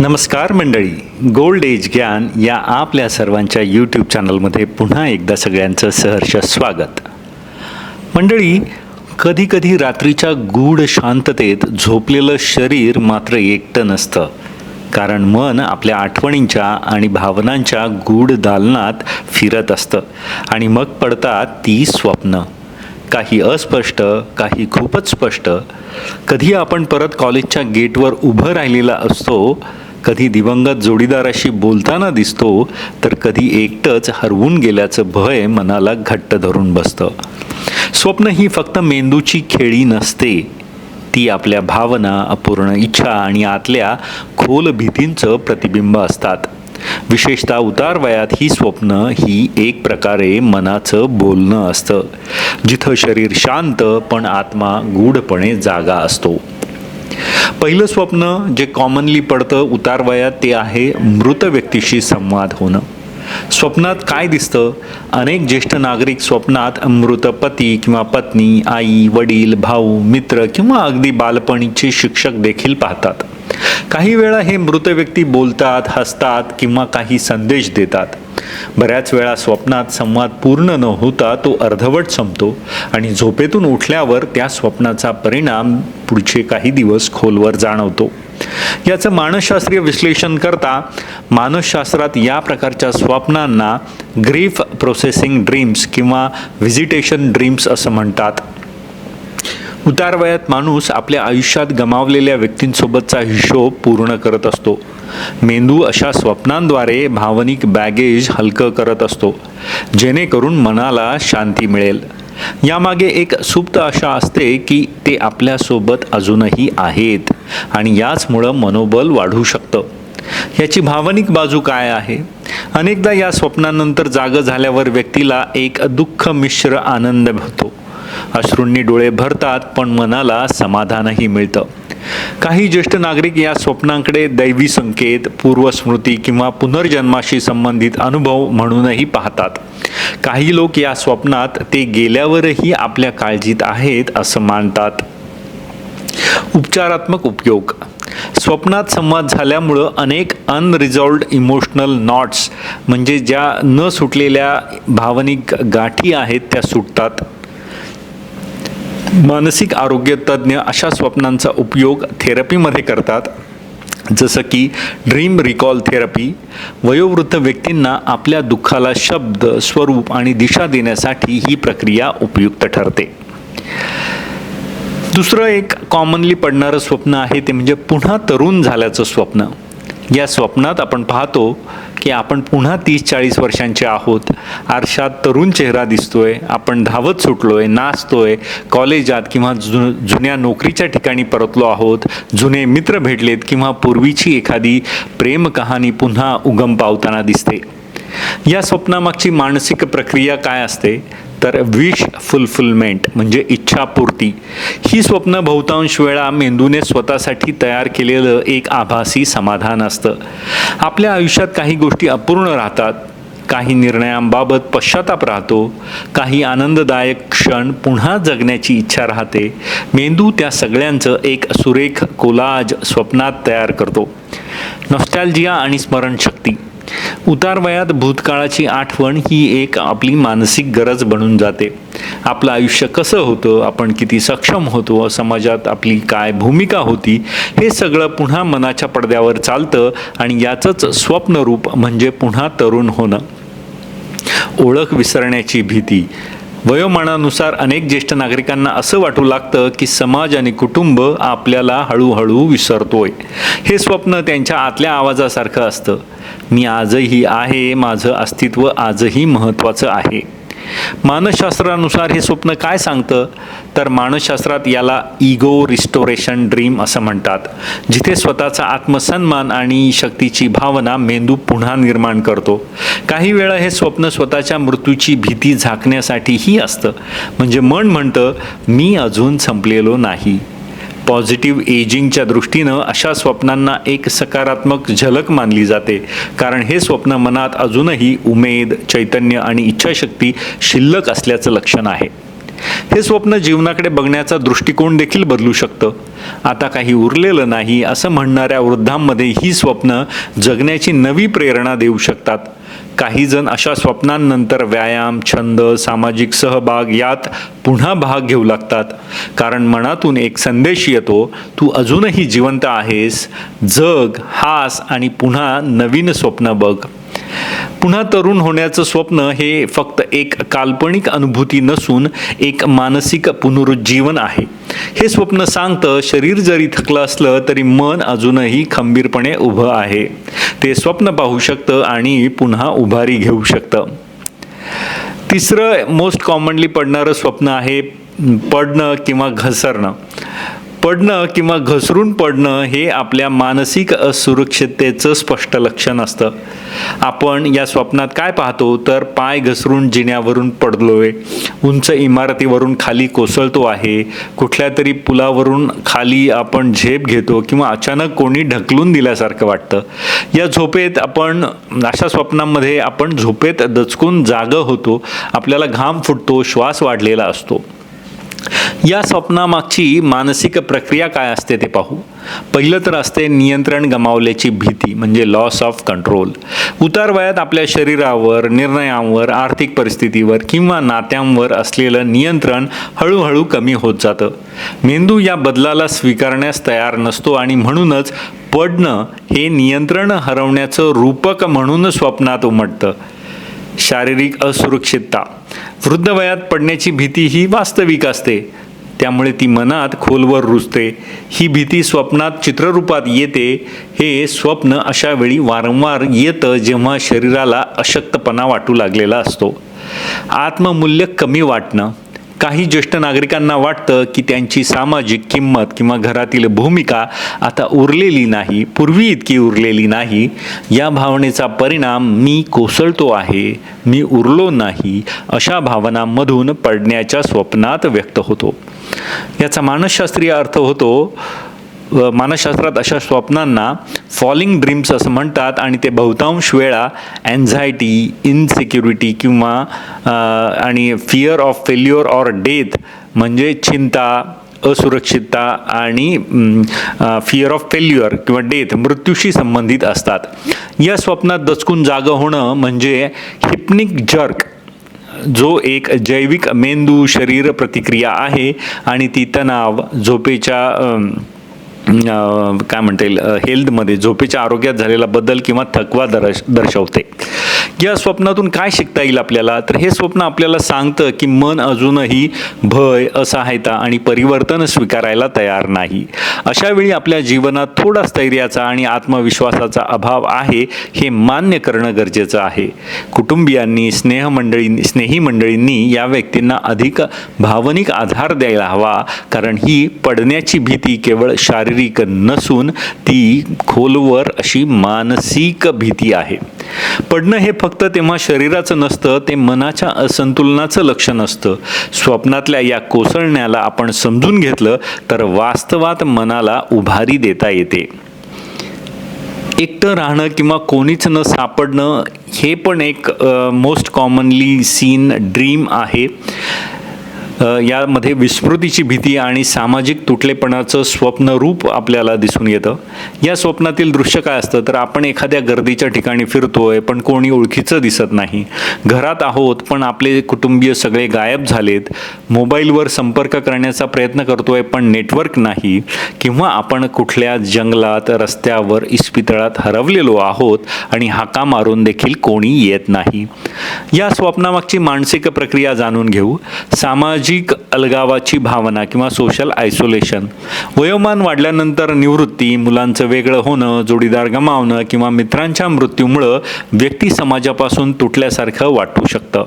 नमस्कार मंडळी. Gold age ज्ञान या आपल्या सर्वांच्या यूट्यूब चॅनलमध्ये पुन्हा एकदा सगळ्यांचं सहर्ष स्वागत. मंडळी कधीकधी रात्रीच्या गूढ शांततेत झोपलेलं शरीर मात्र एकटं नसतं. कारण मन आपल्या आठवणींच्या आणि भावनांच्या गूढ दालनात फिरत असतं आणि मग पडतात ती स्वप्न. काही अस्पष्ट काही खूपच स्पष्ट. कधी आपण परत कॉलेजच्या गेटवर उभं राहिलेला असतो कधी दिवंगत जोडीदाराशी बोलताना दिसतो तर कधी एकटंच हरवून गेल्याचं भय मनाला घट्ट धरून बसतं. स्वप्न ही फक्त मेंदूची खेळी नसते. ती आपल्या भावना अपूर्ण इच्छा आणि आतल्या खोल भीतींचं प्रतिबिंब असतात. विशेषतः उतार वयात ही स्वप्न ही एक प्रकारे मनाचं बोलणं असतं जिथं शरीर शांत पण आत्मा गूढपणे जागा असतो. पहिलं स्वप्न जे कॉमनली पडतं उतार वयात ते आहे मृत व्यक्तीशी संवाद होणं. स्वप्नात काय दिसतं? अनेक ज्येष्ठ नागरिक स्वप्नात मृत पती किंवा पत्नी आई वडील भाऊ मित्र किंवा अगदी बालपणीचे शिक्षक देखील पाहतात. काही वेळा हे मृत व्यक्ती बोलतात हसतात किंवा काही संदेश देतात. बऱ्याच वेळा स्वप्नात संवाद पूर्ण न होता तो अर्धवट संपतो आणि झोपेतून उठल्यावर त्या स्वप्नाचा परिणाम पुढचे काही दिवस खोलवर जाणवतो. याचं मानसशास्त्रीय विश्लेषण करता मानसशास्त्रात या प्रकारच्या स्वप्नांना ग्रीफ प्रोसेसिंग ड्रीम्स किंवा व्हिजिटेशन ड्रीम्स असं म्हणतात. उतार वयात माणूस आपल्या आयुष्यात गमावलेल्या व्यक्तींसोबतचा हिशोब पूर्ण करत असतो. मेंदू अशा स्वप्नांद्वारे भावनिक बॅगेज हलकं करत असतो जेणेकरून मनाला शांती मिळेल. यामागे एक सुप्त आशा असते की ते आपल्यासोबत अजूनही आहेत आणि याचमुळं मनोबल वाढू शकतं. याची भावनिक बाजू काय आहे? अनेकदा या स्वप्नानंतर जाग झाल्यावर व्यक्तीला एक दुःख मिश्र आनंद होतो अश्रूंनी डोळे भरतात पण मनाला समाधानही मिळतं. काही ज्येष्ठ नागरिक या स्वप्नांकडे दैवी संकेत पूर्वस्मृती किंवा पुनर्जन्माशी संबंधित अनुभव म्हणूनही पाहतात. काही लोक या स्वप्नात ते गेल्यावरही आपल्या काळजीत आहेत असं मानतात. उपचारात्मक उपयोग. स्वप्नात संवाद झाल्यामुळं अनेक अनरिझॉल्ड इमोशनल नॉट्स म्हणजे ज्या न सुटलेल्या भावनिक गाठी आहेत त्या सुटतात. मानसिक आरोग्य तज्ज्ञ अशा स्वप्नांचा उपयोग थेरपीमध्ये करतात. जसं की ड्रीम रिकॉल थेरपी वयोवृद्ध व्यक्तींना आपल्या दुःखाला शब्द स्वरूप आणि दिशा देण्यासाठी ही प्रक्रिया उपयुक्त ठरते. दुसरं एक कॉमनली पडणारं स्वप्न आहे ते म्हणजे पुन्हा तरुण झाल्याचं स्वप्न. या स्वप्नात आपण पाहतो की आपण पुन्हा तीस चाळीस वर्षांचे आहोत. आरशात तरुण चेहरा दिसतोय आपण धावत सुटलोय नाचतोय कॉलेजात किंवा जु जुन्या नोकरीच्या ठिकाणी परतलो आहोत जुने मित्र भेटलेत किंवा पूर्वीची एखादी प्रेम कहाणी पुन्हा उगम पावताना दिसते. या स्वप्नामागची मानसिक प्रक्रिया काय असते? तर विश फुलफिलमेंट म्हणजे इच्छापूर्ती. ही स्वप्न बहुतांश वेळा मेंदूने स्वतःसाठी तयार केलेलं एक आभासी समाधान असतं. आपल्या आयुष्यात काही गोष्टी अपूर्ण राहतात. काही निर्णयांबाबत पश्चाताप राहतो. काही आनंददायक क्षण पुन्हा जगण्याची इच्छा राहते. मेंदू त्या सगळ्यांचं एक सुरेख कोलाज स्वप्नात तयार करतो. नॉस्टॅल्जिया आणि स्मरणशक्ती. उतार वयात भूतकाळाची आठवण ही एक आपली मानसिक गरज बनून जाते. आपलं आयुष्य कसं होतं आपण किती सक्षम होतो समाजात आपली काय भूमिका होती हे सगळं पुन्हा मनाच्या पडद्यावर चालतं आणि याचंच स्वप्नरूप म्हणजे पुन्हा तरुण होणं. ओळख विसरण्याची भीती वयोमानानुसार अनेक ज्येष्ठ नागरिकांना असं वाटू लागतं की समाज आणि कुटुंब आपल्याला हळूहळू विसरतोय. हे स्वप्न त्यांच्या आतल्या आवाजासारखं असतं. मी आजही आहे माझं अस्तित्व आजही महत्त्वाचं आहे. मानसशास्त्रानुसार हे स्वप्न काय सांगतं? तर मानसशास्त्रात याला इगो रिस्टोरेशन ड्रीम असं म्हणतात जिथे स्वतःचा आत्मसन्मान आणि शक्तीची भावना मेंदू पुन्हा निर्माण करतो. काही वेळा हे स्वप्न स्वतःच्या मृत्यूची भीती झाकण्यासाठीही असतं. म्हणजे मन म्हणतं मी अजून संपलेलो नाही. पॉझिटिव्ह एजिंगच्या दृष्टीनं अशा स्वप्नांना एक सकारात्मक झलक मानली जाते. कारण हे स्वप्न मनात अजूनही उमेद चैतन्य आणि इच्छाशक्ती शिल्लक असल्याचं लक्षण आहे. हे स्वप्न जीवनाकडे बघण्याचा दृष्टिकोन देखील बदलू शकतं. आता काही उरलेलं नाही असं म्हणणाऱ्या वृद्धांमध्ये ही स्वप्न जगण्याची नवी प्रेरणा देऊ शकतात. काही जण अशा स्वप्नांनंतर व्यायाम छंद सामाजिक सहभाग यात पुन्हा भाग घेऊ लागतात. कारण मनातून एक संदेश येतो तू अजूनही जिवंत आहेस. जग हास आणि पुन्हा नवीन स्वप्न बघ. पुन्हा तरुण होण्याचं स्वप्न हे फक्त एक काल्पनिक अनुभूती नसून एक मानसिक पुनरुज्जीवन आहे. हे स्वप्न सांगतं शरीर जरी थकलं असलं तरी मन अजूनही खंबीरपणे उभं आहे. ते स्वप्न पाहू शकतं आणि पुन्हा उभारी घेऊ शकतं. तिसरं मोस्ट कॉमनली पडणारं स्वप्न आहे पडणं किंवा घसरणं. पडणं किंवा घसरून पडणं हे आपल्या मानसिक असुरक्षिततेचं स्पष्ट लक्षण असतं. आपण या स्वप्नात काय पाहतो? तर पाय घसरून जिन्यावरून पडलोय. उंच इमारतीवरून खाली कोसळतो आहे. कुठल्या तरी पुलावरून खाली आपण झेप घेतो किंवा अचानक कोणी ढकलून दिल्यासारखं वाटतं. या झोपेत आपण अशा स्वप्नांमध्ये आपण झोपेत दचकून जागं होतो. आपल्याला घाम फुटतो श्वास वाढलेला असतो. या स्वप्नामागची मानसिक प्रक्रिया काय असते ते पाहू. पहिलं तर असते नियंत्रण गमावल्याची भीती म्हणजे लॉस ऑफ कंट्रोल उतार वयात आपल्या शरीरावर निर्णयांवर आर्थिक परिस्थितीवर किंवा नात्यांवर असलेलं नियंत्रण हळूहळू कमी होत जातं. मेंदू या बदलाला स्वीकारण्यास तयार नसतो आणि म्हणूनच पडणं हे नियंत्रण हरवण्याचं रूपक म्हणून स्वप्नात उमटतं. शारीरिक असुरक्षितता. वृद्ध वयात पडण्याची भीती ही वास्तविक असते. त्यामुळे ती मनात खोलवर रुजते. ही भीती स्वप्नात चित्ररूपात येते. हे स्वप्न अशा वेळी वारंवार येतं जेव्हा शरीराला अशक्तपणा वाटू लागलेला असतो. आत्ममूल्य कमी वाटणं काही ज्येष्ठ नागरिकांना वाटतं की त्यांची सामाजिक किंमत किंवा घरातील भूमिका आता उरलेली नाही पूर्वी इतकी उरलेली नाही. या भावनेचा परिणाम मी कोसळतो आहे मी उरलो नाही अशा भावनांमधून पडण्याच्या स्वप्नात व्यक्त होतो. याचा मानसशास्त्रीय अर्थ होतो मानसशास्त्रात अशा स्वप्नांना फॉलिंग ड्रीम्स असं म्हणतात आणि ते बहुतांश वेळा अँझायटी इनसिक्युरिटी किंवा आणि fear of failure or death म्हणजे चिंता असुरक्षितता आणि फिअर ऑफ फेल्युअर किंवा डेथ मृत्यूशी संबंधित असतात. या स्वप्नात दचकून जागं होणं म्हणजे हिप्निक जर्क जो एक जैविक मेंदू शरीर प्रतिक्रिया आहे आणि ती तणाव झोपेच्या काय म्हणता येईल हेल्थमध्ये झोपेच्या आरोग्यात झालेला बदल किंवा थकवा दर्श दर्शवते. या स्वप्नातून काय शिकता येईल आपल्याला? तर हे स्वप्न आपल्याला सांगतं की मन अजूनही भय असहायता आणि परिवर्तन स्वीकारायला तयार नाही. अशा वेळी आपल्या जीवनात थोडा स्थैर्याचा आणि आत्मविश्वासाचा अभाव आहे हे मान्य करणं गरजेचं आहे. कुटुंबियांनी स्नेहमंडळी स्नेही मंडळींनी या व्यक्तींना अधिक भावनिक आधार द्यायला हवा कारण ही पडण्याची भीती केवळ शारीरिक नसून ती खोलवर अशी मानसिक भीती आहे. पडणं हे फक्त फक्त तेव्हा शरीराचं नसतं ते मनाच्या असंतुलनाचं लक्षण असतं. स्वप्नातल्या या कोसळण्याला आपण समजून घेतलं तर वास्तवात मनाला उभारी देता येते. एकटं राहणं किंवा कोणीच न सापडणं हे पण एक मोस्ट कॉमनली सीन ड्रीम आहे. यामध्ये विस्मृतीची भीती आणि सामाजिक तुटलेपणाचं स्वप्नरूप आपल्याला दिसून येतं. या स्वप्नातील दृश्य काय असतं? तर आपण एखाद्या गर्दीच्या ठिकाणी फिरतोय पण कोणी ओळखीचं दिसत नाही. घरात आहोत पण आपले कुटुंबीय सगळे गायब झालेत. मोबाईलवर संपर्क करण्याचा प्रयत्न करतोय पण नेटवर्क नाही. किंवा आपण कुठल्या जंगलात रस्त्यावर इस्पितळात हरवलेलो आहोत आणि हाका मारून देखील कोणी येत नाही. या स्वप्नामागची मानसिक प्रक्रिया जाणून घेऊ. सामाजिक अलगावाची भावना किंवा सोशल आयसोलेशन वयोमान वाढल्यानंतर निवृत्ती मुलांचं वेगळं होणं जोडीदार गमावणं किंवा मित्रांच्या मृत्यूमुळं व्यक्ती समाजापासून तुटल्यासारखं वाटू शकतं.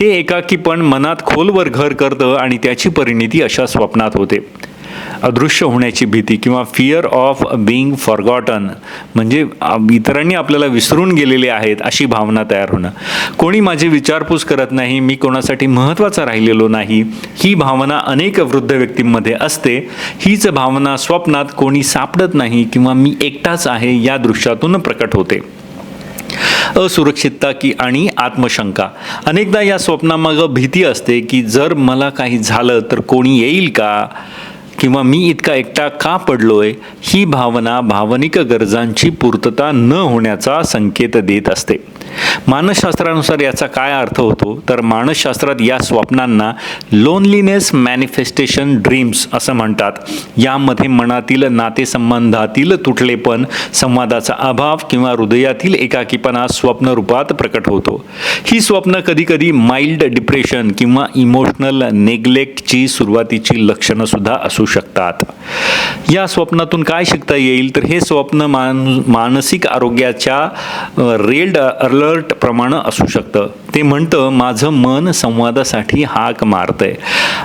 हे एकाकीपण मनात खोलवर घर करतं आणि त्याची परिणिती अशा स्वप्नात होते. अदृश्य होण्याची भीती किंवा फिअर ऑफ बिईंग फॉरगॉटन म्हणजे इतरांनी आपल्याला विसरून गेलेले आहेत अशी भावना तयार होणं. कोणी माझी विचारपूस करत नाही मी कोणासाठी महत्त्वाचा राहिलेलो नाही ही भावना अनेक वृद्ध व्यक्तींमध्ये असते. हीच भावना स्वप्नात कोणी सापडत नाही किंवा मी एकटाच आहे या दृश्यातून प्रकट होते. असुरक्षितता की आणि आत्मशंका. अनेकदा या स्वप्नामागं भीती असते की जर मला काही झालं तर कोणी येईल का? किंवा मी इतका एकटा का पडलोय ही भावना भावनिक गरजांची पूर्तता न होण्याचा संकेत देत असते. मानसशास्त्रानुसार याचा काय अर्थ होतो? तर मानसशास्त्रात या स्वप्नांना लोनलीनेस मॅनिफेस्टेशन ड्रीम्स असं म्हणतात. यामध्ये मनातील नातेसंबंधातील तुटलेपण संवादाचा अभाव किंवा हृदयातील एकाकीपणा स्वप्न रूपात प्रकट होतो. ही स्वप्न कधीकधी माइल्ड डिप्रेशन किंवा इमोशनल नेग्लेक्टची सुरुवातीची लक्षणं सुद्धा असू शकतात. या स्वप्नातून काय शिकता येईल? तर हे स्वप्न मान मानसिक आरोग्याच्या रेल्ड अर्ल प्रमाणे असू शकतं. ते म्हणतं माझं मन संवादासाठी हाक मारतंय.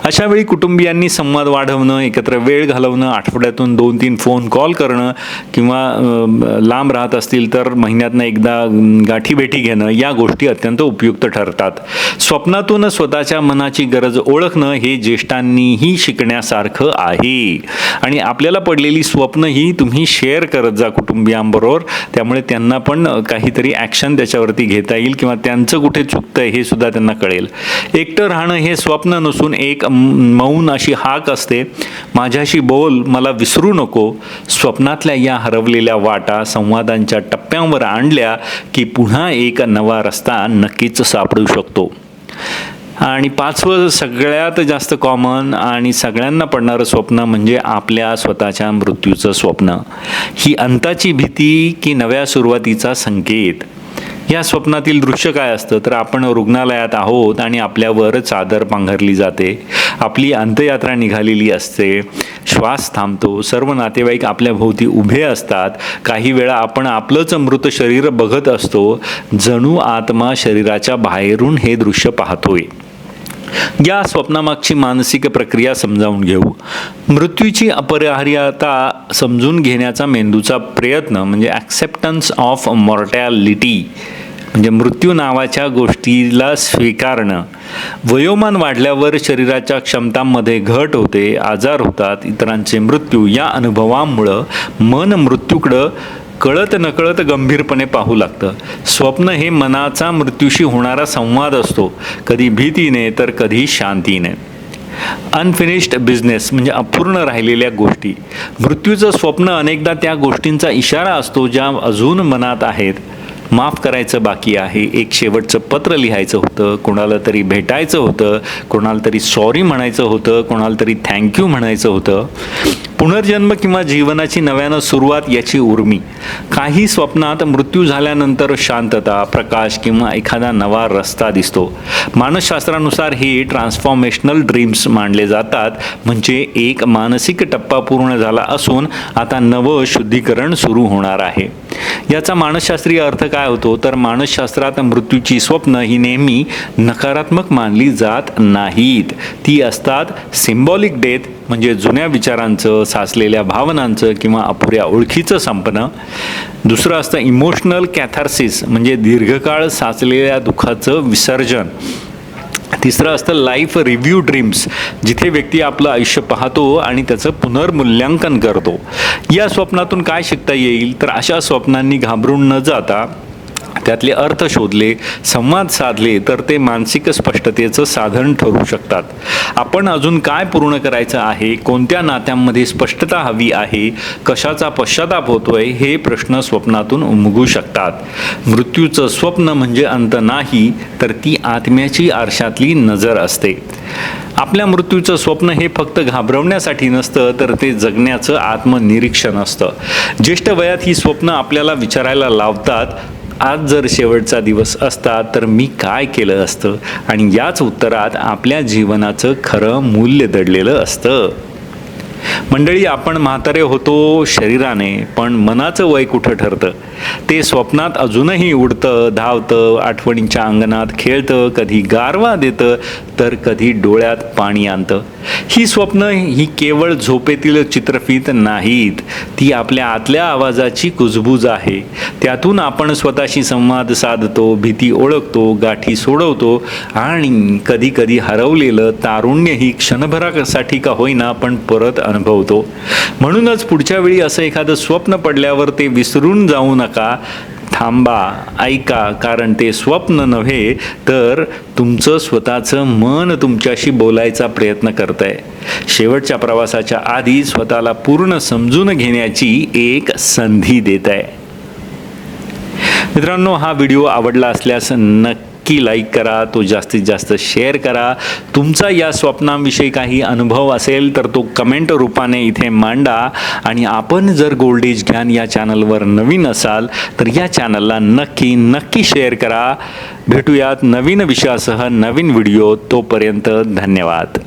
अशा वेळी कुटुंबियांनी संवाद वाढवणं एकत्र वेळ घालवणं आठवड्यातून दोन तीन फोन कॉल करणं किंवा लांब राहत असतील तर महिन्यातनं एकदा गाठीभेटी घेणं या गोष्टी अत्यंत उपयुक्त ठरतात. स्वप्नातून स्वतःच्या मनाची गरज ओळखणं हे ज्येष्ठांनीही शिकण्यासारखं आहे. आणि आपल्याला पडलेली स्वप्न ही तुम्ही शेअर करत जा कुटुंबियांबरोबर. त्यामुळे त्यांना पण काहीतरी ॲक्शन त्याच्यावरती घेता येईल किंवा त्यांचं कुठे चुकतंय हे सुद्धा त्यांना कळेल. एकटं राहणं हे स्वप्न नसून एक मौन अशी हाक असते. माझ्याशी बोल मला विसरू नको. स्वप्नातल्या या हरवलेल्या वाटा संवादांच्या टप्प्यांवर आणल्या की पुन्हा एक नवा रस्ता नक्कीच सापडू शकतो. आणि पाचवं सगळ्यात जास्त कॉमन आणि सगळ्यांना पडणारं स्वप्न म्हणजे आपल्या स्वतःच्या मृत्यूचं स्वप्न. ही अंताची भीती की नव्या सुरुवातीचा संकेत. या स्वप्नातील दृश्य काय असतं? तर आपण रुग्णालयात आहोत आणि आपल्यावर चादर पांघरली जाते. आपली अंत्ययात्रा निघालेली असते. श्वास थांबतो. सर्व नातेवाईक आपल्या भोवती उभे असतात. काही वेळा आपण आपलंच मृत शरीर बघत असतो. जणू आत्मा शरीराच्या बाहेरून हे दृश्य पाहतोय. या स्वप्नामागची मानसिक प्रक्रिया समजावून घेऊ. मृत्यूची अपरिहार्यता समजून घेण्याचा मेंदूचा प्रयत्न म्हणजे ॲक्सेप्टन्स ऑफ मॉर्टॅलिटी म्हणजे मृत्यू नावाच्या गोष्टीला स्वीकारणं. वयोमान वाढल्यावर शरीराच्या क्षमतांमध्ये घट होते आजार होतात इतरांचे मृत्यू या अनुभवामुळं मन मृत्यूकडं कळत नकळत गंभीरपणे पाहू लागतं. स्वप्न हे मनाचा मृत्यूशी होणारा संवाद असतो. कधी भीतीने तर कधी शांतीने. अनफिनिश्ड बिझनेस म्हणजे अपूर्ण राहिलेल्या गोष्टी. मृत्यूचं स्वप्न अनेकदा त्या गोष्टींचा इशारा असतो ज्या अजून मनात आहेत. माफ करायचं बाकी आहे. एक शेवटचं पत्र लिहायचं होतं. कोणाला तरी भेटायचं होतं. कोणाला तरी सॉरी म्हणायचं होतं. कोणाला तरी थँक्यू म्हणायचं होतं. पुनर्जन्म किंवा जीवनाची नव्यानं सुरुवात याची उर्मी. काही स्वप्नात मृत्यू झाल्यानंतर शांतता प्रकाश किंवा एखादा नवा रस्ता दिसतो. मानसशास्त्रानुसार हे ट्रान्सफॉर्मेशनल ड्रीम्स मानले जातात. म्हणजे एक मानसिक टप्पा पूर्ण झाला असून आता नवं शुद्धीकरण सुरू होणार आहे. याचा मानसशास्त्रीय अर्थ काय होतो? तर मानसशास्त्रात मृत्यूची स्वप्न ही नेहमी नकारात्मक मानली जात नाहीत. ती असतात सिम्बॉलिक डेथ म्हणजे जुन्या विचारांचं साचलेल्या भावनांचं किंवा अपुऱ्या ओळखीचं संपणं दुसरं असतं इमोशनल कॅथार्सिस म्हणजे दीर्घकाळ साचलेल्या दुःखाचं विसर्जन. तिसरं असतं लाईफ रिव्ह्यू ड्रीम्स जिथे व्यक्ती आपलं आयुष्य पाहतो आणि त्याचं पुनर्मूल्यांकन करतो. या स्वप्नातून काय शिकता येईल? तर अशा स्वप्नांनी घाबरून न जाता त्यातले अर्थ शोधले संवाद साधले तर ते मानसिक स्पष्टतेचं साधन ठरू शकतात. आपण अजून काय पूर्ण करायचं आहे? कोणत्या नात्यांमध्ये स्पष्टता हवी आहे? कशाचा पश्चाताप होतोय? हे प्रश्न स्वप्नातून उमगू शकतात. मृत्यूचं स्वप्न म्हणजे अंत नाही तर ती आत्म्याची आरशातली नजर असते. आपल्या मृत्यूचं स्वप्न हे फक्त घाबरवण्यासाठी नसतं तर ते जगण्याचं आत्मनिरीक्षण असतं. ज्येष्ठ वयात ही स्वप्न आपल्याला विचारायला लावतात आज जर शेवटचा दिवस असता तर मी काय केलं असतं? आणि याच उत्तरात आपल्या जीवनाचं खरं मूल्य दडलेलं असतं. मंडळी आपण म्हातारे होतो शरीराने पण मनाचं वय कुठं ठरतं? ते स्वप्नात अजूनही उडतं धावतं आठवणींच्या अंगणात खेळतं कधी गारवा देतं तर कधी डोळ्यात पाणी आणतं. ही स्वप्न ही केवळ झोपेतील चित्रफित नाहीत ती आपल्या आतल्या आवाजाची कुजबूज आहे. त्यातून आपण स्वतःशी संवाद साधतो भीती ओळखतो गाठी सोडवतो आणि कधी कधी हरवलेलं तारुण्य ही क्षणभरासाठी का होईना पण परत अनुभवतो. म्हणूनच पुढच्या वेळी असं एखादं स्वप्न पडल्यावर ते विसरून जाऊ नका. थांबा ऐका कारण ते स्वप्न नव्हे तर तुमचं स्वतःचं मन तुमच्याशी बोलायचा प्रयत्न करत आहे शेवटच्या प्रवासाच्या आधी स्वतःला पूर्ण समजून घेण्याची एक संधी देत आहे मित्रांनो हा व्हिडिओ आवडला असल्यास नक्की लाईक करा तो जास्तीत जास्त शेअर करा. तुमचा या स्वप्नांविषयी काही अनुभव असेल तर तो कमेंट रूपाने इथे मांडा. आणि आपण जर गोल्डेज ज्ञान या चॅनलवर नवीन असाल तर या चॅनलला नक्की नक्की शेअर करा. भेटूयात नवीन विषयासह नवीन व्हिडिओ तोपर्यंत धन्यवाद.